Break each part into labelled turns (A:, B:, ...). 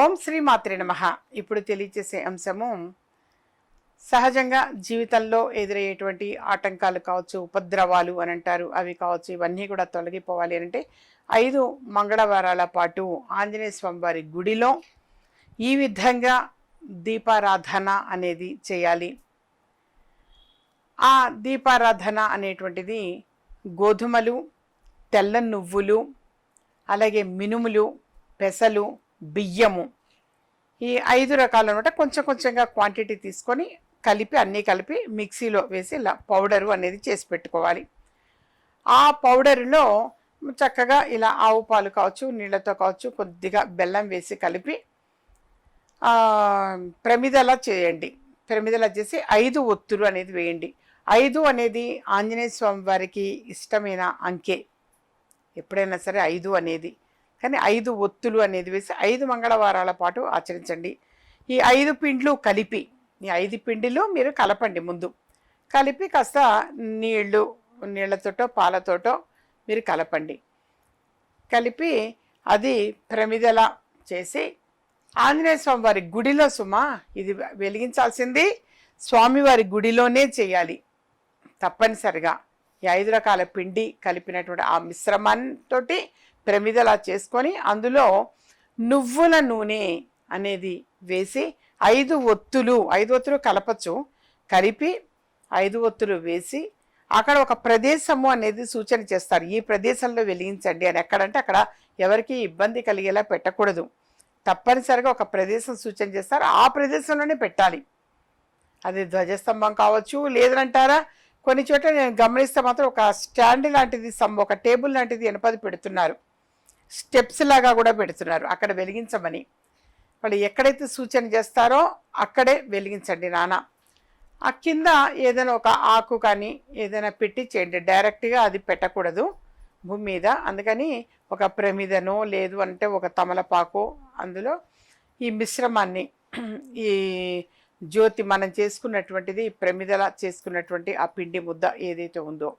A: ఓం శ్రీ మాత్రే నమ. ఇప్పుడు తెలియచేసే అంశము సహజంగా జీవితంలో ఎదురయ్యేటువంటి ఆటంకాలు కావచ్చు ఉపద్రవాలు అని అంటారు. అవి కావచ్చు ఇవన్నీ కూడా తొలగిపోవాలి అని అంటే ఐదు మంగళవారాల పాటు ఆంజనేయ స్వామివారి గుడిలో ఈ విధంగా దీపారాధన అనేది చేయాలి. ఆ దీపారాధన అనేటువంటిది గోధుమలు తెల్ల నువ్వులు అలాగే మినుములు పెసలు బియ్యము. ఈ ఐదు రకాలు అనమాట కొంచెం కొంచెంగా క్వాంటిటీ తీసుకొని కలిపి అన్నీ కలిపి మిక్సీలో వేసి ఇలా పౌడరు అనేది చేసి పెట్టుకోవాలి. ఆ పౌడర్లో చక్కగా ఇలా ఆవు పాలు కావచ్చు నీళ్ళతో కావచ్చు కొద్దిగా బెల్లం వేసి కలిపి ప్రమిదల చేయండి. ప్రమిదల చేసి ఐదు ఒత్తులు అనేది వేయండి. ఐదు అనేది ఆంజనేయ స్వామి వారికి ఇష్టమైన అంకె. ఎప్పుడైనా సరే ఐదు అనేది. కానీ ఐదు ఒత్తులు అనేది వేసి ఐదు మంగళవారాల పాటు ఆచరించండి. ఈ ఐదు పిండ్లు కలిపి ఈ ఐదు పిండిలు మీరు కలపండి ముందు. కలిపి కాస్త నీళ్ళు నీళ్ళతోటో పాలతోటో మీరు కలపండి. కలిపి అది ప్రమిదల చేసి ఆంజనేయ స్వామి వారి గుడిలో సుమా ఇది వెలిగించాల్సింది స్వామివారి గుడిలోనే చేయాలి తప్పనిసరిగా. ఈ ఐదు రకాల పిండి కలిపినటువంటి ఆ మిశ్రమంతో ప్రమిదలా చేసుకొని అందులో నువ్వుల నూనె అనేది వేసి ఐదు ఒత్తులు ఐదు ఒత్తులు కలపచ్చు. కలిపి ఐదు ఒత్తులు వేసి అక్కడ ఒక ప్రదేశము అనేది సూచన చేస్తారు. ఈ ప్రదేశంలో వెలిగించండి అని. ఎక్కడంటే అక్కడ ఎవరికి ఇబ్బంది కలిగేలా పెట్టకూడదు. తప్పనిసరిగా ఒక ప్రదేశం సూచన చేస్తారు. ఆ ప్రదేశంలోనే పెట్టాలి. అది ధ్వజస్తంభం కావచ్చు లేదంటారా? కొన్ని చోట్ల నేను గమనిస్తే మాత్రం ఒక స్టాండ్ లాంటిది సమ్ ఒక టేబుల్ లాంటిది ఎనపది పెడుతున్నారు. స్టెప్స్ లాగా కూడా పెడుతున్నారు. అక్కడ వెలిగించమని. వాళ్ళు ఎక్కడైతే సూచన చేస్తారో అక్కడే వెలిగించండి నాన్న. ఆ కింద ఏదైనా ఒక ఆకు కానీ ఏదైనా పెట్టి చేయండి. డైరెక్ట్గా అది పెట్టకూడదు భూమి మీద. అందుకని ఒక ప్రమిదనో లేదు అంటే ఒక తమలపాకు అందులో ఈ మిశ్రమాన్ని ఈ జ్యోతి మనం చేసుకున్నటువంటిది ప్రమిదల చేసుకున్నటువంటి ఆ పిండి ముద్ద ఏదైతే ఉందో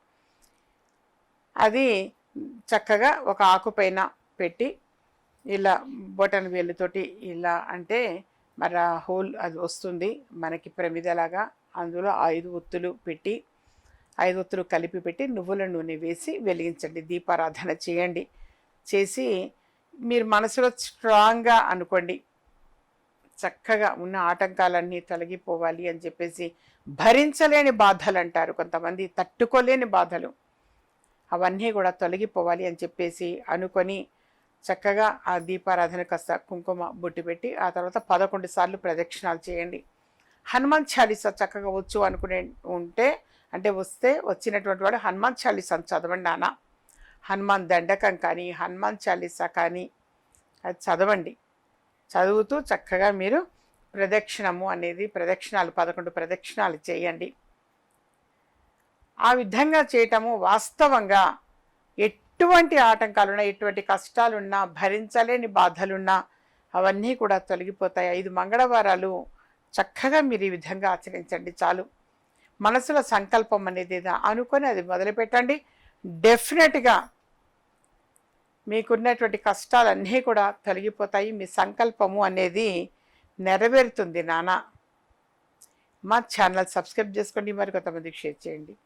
A: అది చక్కగా ఒక ఆకు పైన పెట్టి ఇలా బొటన్ వేలుతోటి ఇలా అంటే మరి ఆ హోల్ అది వస్తుంది మనకి ప్రమిదలాగా. అందులో ఐదు ఒత్తులు పెట్టి ఐదు ఒత్తులు కలిపి పెట్టి నువ్వుల నూనె వేసి వెలిగించండి. దీపారాధన చేయండి. చేసి మీరు మనసులో స్ట్రాంగ్గా అనుకోండి. చక్కగా ఉన్న ఆటంకాలన్నీ తొలగిపోవాలి అని చెప్పేసి భరించలేని బాధలు అంటారు కొంతమంది. తట్టుకోలేని బాధలు. అవన్నీ కూడా తొలగిపోవాలి అని చెప్పేసి అనుకొని చక్కగా ఆ దీపారాధన కాస్త కుంకుమ బొట్టు పెట్టి ఆ తర్వాత పదకొండు సార్లు ప్రదక్షిణాలు చేయండి. హనుమాన్ చాలీసా చక్కగా వచ్చు అనుకునే ఉంటే అంటే వస్తే వచ్చినటువంటి వాడు హనుమాన్ చాలీసా చదవండి నాన్న. హనుమాన్ దండకం కానీ హనుమాన్ చాలీసా కానీ అది చదవండి. చదువుతూ చక్కగా మీరు ప్రదక్షిణము అనేది ప్రదక్షిణాలు పదకొండు ప్రదక్షిణాలు చేయండి. ఆ విధంగా చేయటము వాస్తవంగా ఎటువంటి ఆటంకాలున్నా ఎటువంటి కష్టాలున్నా భరించలేని బాధలున్నా అవన్నీ కూడా తొలగిపోతాయి. ఐదు మంగళవారాలు చక్కగా మీరు ఈ విధంగా ఆచరించండి చాలు. మనసులో సంకల్పం అనేది అనుకొని అది మొదలుపెట్టండి. డెఫినెట్గా మీకున్నటువంటి కష్టాలన్నీ కూడా తొలగిపోతాయి. మీ సంకల్పము అనేది నెరవేరుతుంది నాన్న మా ఛానల్ సబ్స్క్రైబ్ చేసుకోండి. మరి కొంతమందికి షేర్ చేయండి.